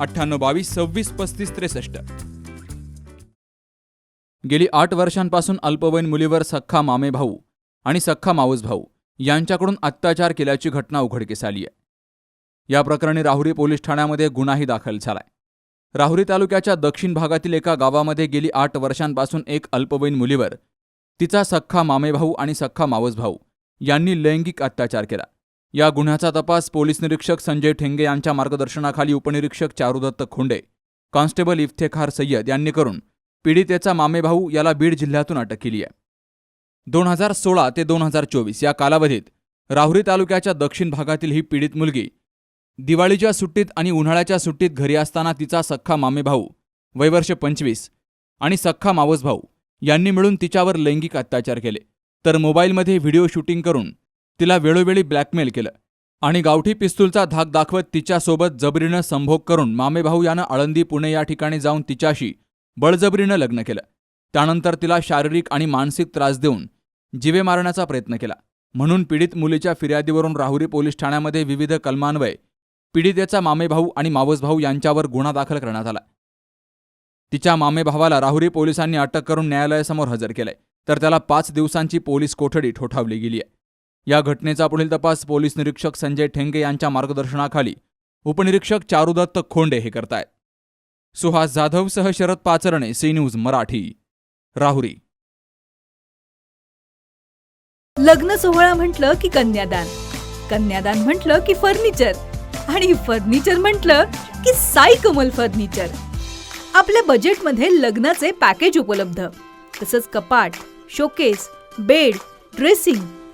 अठ्ठ्याण्णव बावीस सव्वीस पस्तीस त्रेसष्ट. गेली आठ वर्षांपासून अल्पवयीन मुलीवर सख्खा मामे भाऊ आणि सख्खा मावस भाऊ यांच्याकडून अत्याचार केल्याची घटना उघडकीस आली आहे. या प्रकरणी राहुरी पोलीस ठाण्यामध्ये गुन्हाही दाखल झालाय. राहुरी तालुक्याच्या दक्षिण भागातील एका गावामध्ये गेली आठ वर्षांपासून एक अल्पवयीन मुलीवर तिचा सख्खा मामेभाऊ आणि सख्खा मावस भाऊ यांनी लैंगिक अत्याचार केला. या गुन्ह्याचा तपास पोलीस निरीक्षक संजय ठेंगे यांच्या मार्गदर्शनाखाली उपनिरीक्षक चारुदत्त खोंडे कॉन्स्टेबल इफ्तेखार सय्यद यांनी करून पीडितेचा मामेभाऊ याला बीड जिल्ह्यातून अटक केली आहे. दोन हजार सोळा ते दोन हजार चोवीस या कालावधीत राहुरी तालुक्याच्या दक्षिण भागातील ही पीडित मुलगी दिवाळीच्या सुट्टीत आणि उन्हाळ्याच्या सुट्टीत घरी असताना तिचा सख्खा मामेभाऊ वयवर्ष पंचवीस आणि सख्खा मावस भाऊ यांनी मिळून तिच्यावर लैंगिक अत्याचार केले तर मोबाईलमध्ये व्हिडिओ शूटिंग करून तिला वेळोवेळी ब्लॅकमेल केलं. आणि गावठी पिस्तूलचा धाक दाखवत तिच्यासोबत जबरीनं संभोग करून मामेभाऊ यानं आळंदी पुणे या ठिकाणी जाऊन तिच्याशी बळजबरीनं लग्न केलं. त्यानंतर तिला शारीरिक आणि मानसिक त्रास देऊन जिवे मारण्याचा प्रयत्न केला. म्हणून पीडित मुलीच्या फिर्यादीवरून राहुरी पोलीस ठाण्यामध्ये विविध कलमान्वये पीडितेचा मामेभाऊ आणि मावसभाऊ यांच्यावर गुन्हा दाखल करण्यात आला. तिच्या मामेभावाला राहुरी पोलिसांनी अटक करून न्यायालयासमोर हजर केलंय. तर त्याला पाच दिवसांची पोलीस कोठडी ठोठावली गेली आहे या घटनेचा पुढील तपास पोलीस निरीक्षक संजय ठेंगे यांच्या मार्गदर्शनाखाली. उपनिरीक्षक चारुदत्त खोंडे हे करतायत. सुहास जाधवसह शरद पाचरणे सी न्यूज मराठी. राहुरी. लग्न सोहळा म्हटलं की कन्यादान. कन्यादान म्हटलं की फर्निचर. आणि फर्निचर म्हटलं की साई कमल फर्निचर. आपल्या बजेटमध्ये लग्नाचे पॅकेज उपलब्ध. तसंच कपाट showcase bed dressing